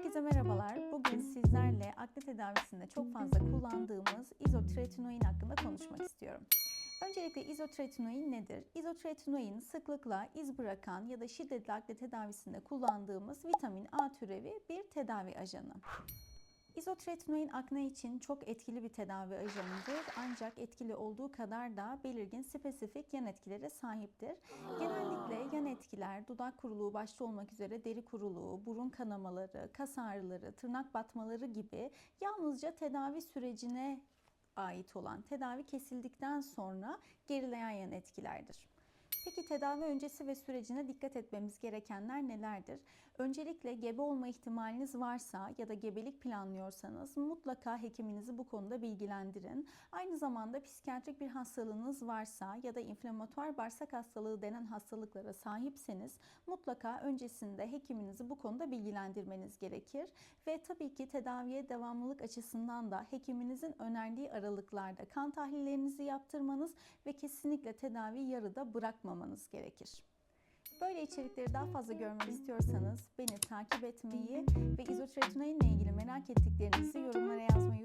Herkese merhabalar. Bugün sizlerle akne tedavisinde çok fazla kullandığımız izotretinoin hakkında konuşmak istiyorum. Öncelikle izotretinoin nedir? İzotretinoin sıklıkla iz bırakan ya da şiddetli akne tedavisinde kullandığımız vitamin A türevi bir tedavi ajanı. İzotretinoin akne için çok etkili bir tedavi ajanıdır ancak etkili olduğu kadar da belirgin spesifik yan etkilere sahiptir. Genellikle yan etkiler dudak kuruluğu başta olmak üzere deri kuruluğu, burun kanamaları, kas ağrıları, tırnak batmaları gibi yalnızca tedavi sürecine ait olan tedavi kesildikten sonra gerileyen yan etkilerdir. Peki tedavi öncesi ve sürecine dikkat etmemiz gerekenler nelerdir? Öncelikle gebe olma ihtimaliniz varsa ya da gebelik planlıyorsanız mutlaka hekiminizi bu konuda bilgilendirin. Aynı zamanda psikiyatrik bir hastalığınız varsa ya da inflamatuar bağırsak hastalığı denen hastalıklara sahipseniz mutlaka öncesinde hekiminizi bu konuda bilgilendirmeniz gerekir. Ve tabii ki tedaviye devamlılık açısından da hekiminizin önerdiği aralıklarda kan tahlillerinizi yaptırmanız ve kesinlikle tedavi yarıda bırakmamanız gerekir. Böyle içerikleri daha fazla görmek istiyorsanız beni takip etmeyi ve izotretinoin ile ilgili merak ettiklerinizi yorumlara yazmayı.